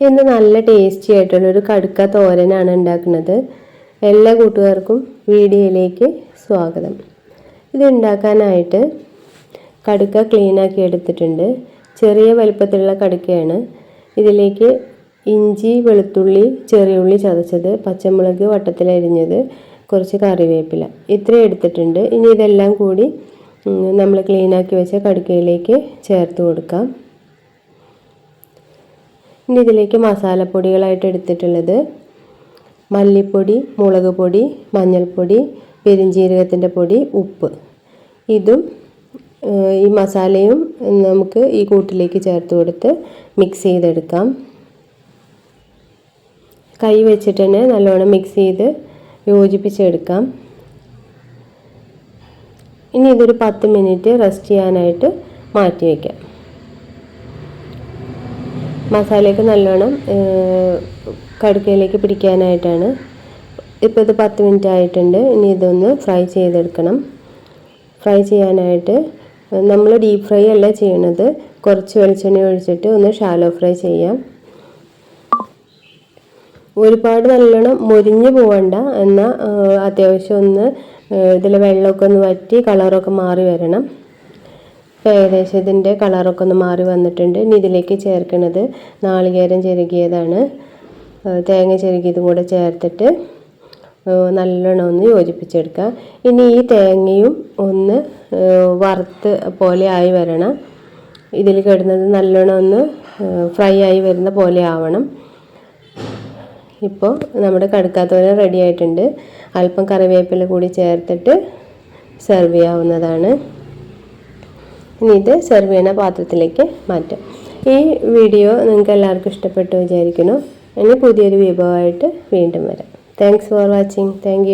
ഇന്ന് നല്ല ടേസ്റ്റി ആയിട്ടുള്ളൊരു കടുക്ക തോരനാണ് ഉണ്ടാക്കുന്നത്. എല്ലാ കൂട്ടുകാർക്കും വീഡിയോയിലേക്ക് സ്വാഗതം. ഇത് ഉണ്ടാക്കാനായിട്ട് കടുക്ക ക്ലീനാക്കി എടുത്തിട്ടുണ്ട്. ചെറിയ വലിപ്പത്തിലുള്ള കടുക്കയാണ്. ഇതിലേക്ക് ഇഞ്ചി വെളുത്തുള്ളി ചെറിയുള്ളി ചതച്ചത് പച്ചമുളക് വട്ടത്തിലരിഞ്ഞത് കുറച്ച് കറിവേപ്പില. ഇത്രയും എടുത്തിട്ടുണ്ട്. ഇനി ഇതെല്ലാം കൂടി നമ്മൾ ക്ലീനാക്കി വെച്ച കടുക്കയിലേക്ക് ചേർത്ത് കൊടുക്കാം. ഇനി ഇതിലേക്ക് മസാലപ്പൊടികളായിട്ട് എടുത്തിട്ടുള്ളത് മല്ലിപ്പൊടി മുളക് പൊടി മഞ്ഞൾപ്പൊടി പെരിഞ്ജീരകത്തിന്റെ പൊടി ഉപ്പ്. ഇതും ഈ മസാലയും നമുക്ക് ഈ കൂട്ടിലേക്ക് ചേർത്ത് കൊടുത്ത് മിക്സ് ചെയ്തെടുക്കാം. കൈ വെച്ചിട്ട് തന്നെ നല്ലോണം മിക്സ് ചെയ്ത് യോജിപ്പിച്ചെടുക്കാം. ഇനി ഇതൊരു പത്ത് മിനിറ്റ് റെസ്റ്റ് ചെയ്യാനായിട്ട് മാറ്റി വയ്ക്കാം മസാലയൊക്കെ നല്ലോണം കടുക്കയിലേക്ക് പിടിക്കാനായിട്ടാണ്. ഇപ്പോൾ ഇത് പത്ത് മിനിറ്റ് ആയിട്ടുണ്ട്. ഇനി ഇതൊന്ന് ഫ്രൈ ചെയ്തെടുക്കണം. ഫ്രൈ ചെയ്യാനായിട്ട് നമ്മൾ ഡീപ്പ് ഫ്രൈ അല്ല ചെയ്യണത്. കുറച്ച് വെളിച്ചെണ്ണ ഒഴിച്ചിട്ട് ഒന്ന് ഷാലോ ഫ്രൈ ചെയ്യാം. ഒരുപാട് നല്ലോണം മുരിഞ്ഞു പോവണ്ട. എന്നാൽ അത്യാവശ്യം ഒന്ന് ഇതിൽ വെള്ളമൊക്കെ ഒന്ന് വറ്റി കളറൊക്കെ മാറി വരണം. ഇപ്പോൾ ഏകദേശം ഇതിന്റെ കളറൊക്കെ ഒന്ന് മാറി വന്നിട്ടുണ്ട്. ഇനി ഇതിലേക്ക് ചേർക്കുന്നത് നാളികേരം ചെരുകിയതാണ്. തേങ്ങ ചെരുകിയതും കൂടെ ചേർത്തിട്ട് നല്ലോണം ഒന്ന് യോജിപ്പിച്ചെടുക്കുക ഇനി ഈ തേങ്ങയും ഒന്ന് വറുത്ത് പോലെ ആയി വരണം. ഇതിൽ കിടന്നത് നല്ലോണം ഒന്ന് ഫ്രൈ ആയി വരുന്ന പോലെ ആവണം. ഇപ്പോൾ നമ്മുടെ കടുക്കാത്തോര റെഡി ആയിട്ടുണ്ട്. അല്പം കറിവേപ്പില കൂടി ചേർത്തിട്ട് സെർവ് ചെയ്യാവുന്നതാണ്. ഇനി ഇത് സെർവ് ചെയ്യുന്ന പാത്രത്തിലേക്ക് മാറ്റാം. ഈ വീഡിയോ നിങ്ങൾക്ക് എല്ലാവർക്കും ഇഷ്ടപ്പെട്ടു വിചാരിക്കുന്നു. ഇനി പുതിയൊരു വിഭവമായിട്ട് വീണ്ടും വരാം. Thanks for watching thank